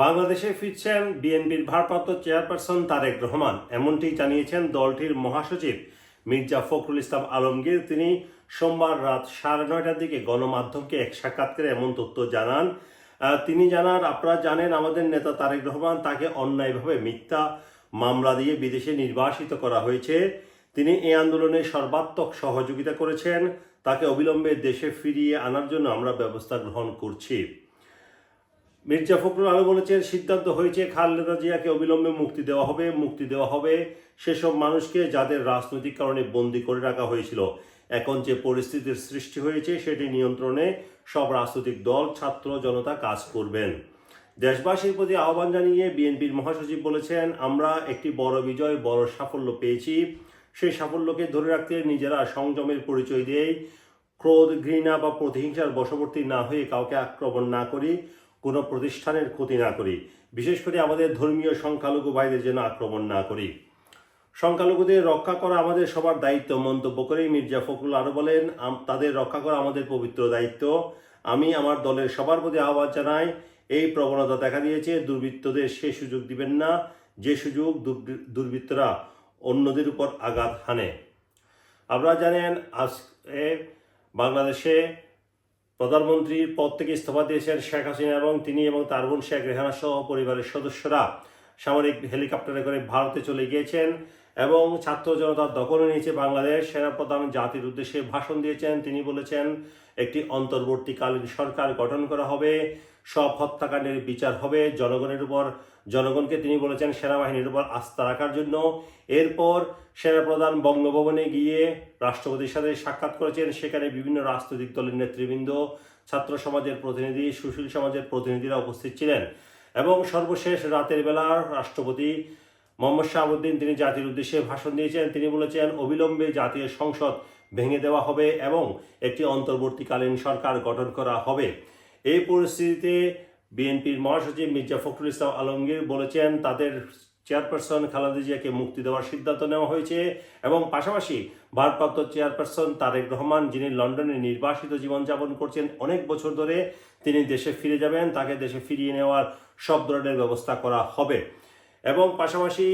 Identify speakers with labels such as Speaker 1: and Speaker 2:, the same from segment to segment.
Speaker 1: বাংলাদেশে ফিরছেন বিএনপির ভারপ্রাপ্ত চেয়ারপারসন তারেক রহমান। এমনটি জানিয়েছেন দলটির মহাসচিব মির্জা ফখরুল ইসলাম আলমগীর। তিনি সোমবার রাত সাড়ে নয়টার দিকে গণমাধ্যমকে এক সাক্ষাৎকারে এমন তথ্য জানান। তিনি জানান, আপনারা জানেন, আমাদের নেতা তারেক রহমান তাকে অন্যায়ভাবে মিথ্যা মামলা দিয়ে বিদেশে নির্বাসিত করা হয়েছে। তিনি এই আন্দোলনে সর্বাত্মক সহযোগিতা করেছেন। তাকে অবিলম্বে দেশে ফিরিয়ে আনার জন্য আমরা ব্যবস্থা গ্রহণ করছি। মির্জা ফখরুল আলম বলেছেন, সিদ্ধান্ত হয়েছে খালেদা জিয়াকে অবিলম্বে মুক্তি দেওয়া হবে, মুক্তি দেওয়া হবে সেসব মানুষকে যাদের রাজনৈতিক কারণে বন্দী করে রাখা হয়েছিল। এখন যে পরিস্থিতির সৃষ্টি হয়েছে, সেটি নিয়ন্ত্রণে সব রাজনৈতিক দল, ছাত্র, জনতা কাজ করবেন। দেশবাসীর প্রতি আহ্বান জানিয়ে বিএনপির মহাসচিব বলেছেন, আমরা একটি বড় বিজয়, বড় সাফল্য পেয়েছি। সেই সাফল্যকে ধরে রাখতে নিজেরা সংযমের পরিচয় দিয়েই ক্রোধ, ঘৃণা বা প্রতিহিংসার বশবর্তী না হয়ে কাউকে আক্রমণ না করি। কোনো প্রতিষ্ঠানের ক্ষতি না করি। বিশেষ করে আমাদের ধর্মীয় সংখ্যালঘু ভাইদের যেন আক্রমণ না করি। সংখ্যালঘুদের রক্ষা করা আমাদের সবার দায়িত্ব মন্তব্য করে মির্জা ফখরুল আরও বলেন তাদের রক্ষা করা আমাদের পবিত্র দায়িত্ব। আমি আমার দলের সবার প্রতি আহ্বান জানাই। এই প্রবণতা দেখা দিয়েছে। দুর্বৃত্তদের সে সুযোগ দিবেন না। যে সুযোগ দুর্বৃত্তরা অন্যদের উপর আঘাত হানে। আপনারা জানেন, আজকে বাংলাদেশে প্রধানমন্ত্রীর পদ থেকে ইস্তফা দিয়েছেন শেখ হাসিনা এবং তিনি এবং তার বোন শেখ রেহানা সহ পরিবারের সদস্যরা। সামরিক হেলিকপ্টারে করে ভারতে চলে গিয়েছেন। এবং ছাত্র জনতা দখলে নিয়েছে বাংলাদেশ। সেনাপ্রধান জাতির উদ্দেশ্যে ভাষণ দিয়েছেন। তিনি বলেছেন, একটি অন্তর্বর্তীকালীন সরকার গঠন করা হবে, সব হত্যাকাণ্ডের বিচার হবে, জনগণের উপর, জনগণকে তিনি বলেছেন সেনাবাহিনীর উপর আস্থা রাখার জন্য। এরপর সেনাপ্রধান বঙ্গভবনে গিয়ে রাষ্ট্রপতির সাথে সাক্ষাৎ করেছেন। সেখানে বিভিন্ন রাজনৈতিক দলের নেতৃবৃন্দ, ছাত্র সমাজের প্রতিনিধি, সুশীল সমাজের প্রতিনিধিরা উপস্থিত ছিলেন। এবং সর্বশেষ রাতের বেলা রাষ্ট্রপতি মোহাম্মদ শাহাবুদ্দিন তিনি জাতির উদ্দেশ্যে ভাষণ দিয়েছেন। তিনি বলেছেন, অবিলম্বে জাতীয় সংসদ ভেঙে দেওয়া হবে এবং একটি অন্তর্বর্তীকালীন সরকার গঠন করা হবে। এই পরিস্থিতিতে বিএনপির মহাসচিব মির্জা ফখরুল ইসলাম আলমগীর বলেছেন, তাদের চেয়ারপারসন খালেদা জিয়াকে মুক্তি দেওয়ার সিদ্ধান্ত নেওয়া হয়েছে এবং পাশাপাশি ভারপ্রাপ্ত চেয়ারপারসন তারেক রহমান, যিনি লন্ডনে নির্বাসিত জীবনযাপন করছেন অনেক বছর ধরে, তিনি দেশে ফিরে যাবেন। তাকে দেশে ফিরিয়ে নেওয়ার সব ধরনের ব্যবস্থা করা হবে। এবং পাশাপাশি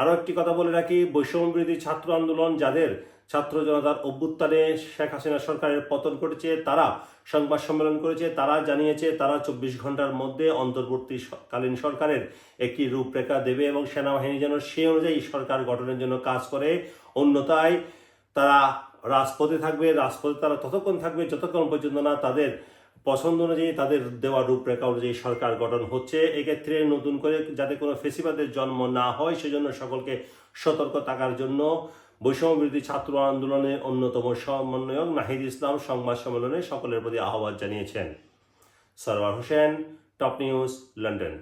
Speaker 1: আরও একটি কথা বলে রাখি বৈষম্যবিরোধী ছাত্র আন্দোলন যাদের ছাত্র জনতার অভ্যুত্থানে শেখ হাসিনা সরকারের পতন ঘটেছে, তারা সংবাদ সম্মেলন করেছে, তারা জানিয়েছে তারা চব্বিশ ঘণ্টার মধ্যে অন্তর্বর্তীকালীন সরকারের একটি রূপরেখা দেবে এবং সেনাবাহিনী যেন সে অনুযায়ী সরকার গঠনের জন্য কাজ করে। অন্যথায় তারা রাজপথে থাকবে, রাজপথে তারা ততক্ষণ থাকবে, যতক্ষণ পর্যন্ত না তাদের পছন্দ অনুযায়ী তাদের দেওয়া রূপরেখা অনুযায়ী সরকার গঠন হচ্ছে। এক্ষেত্রে নতুন করে যাতে কোনো ফেসিবাদের জন্ম না হয়, সেজন্য সকলকে সতর্ক থাকার জন্য বৈষম্য বিরোধী ছাত্র আন্দোলনের অন্যতম সমন্বয়ক নাহিদ ইসলাম সংবাদ সম্মেলনে সকলের প্রতি আহ্বান জানিয়েছেন। Sarwar Hossain, top news, London.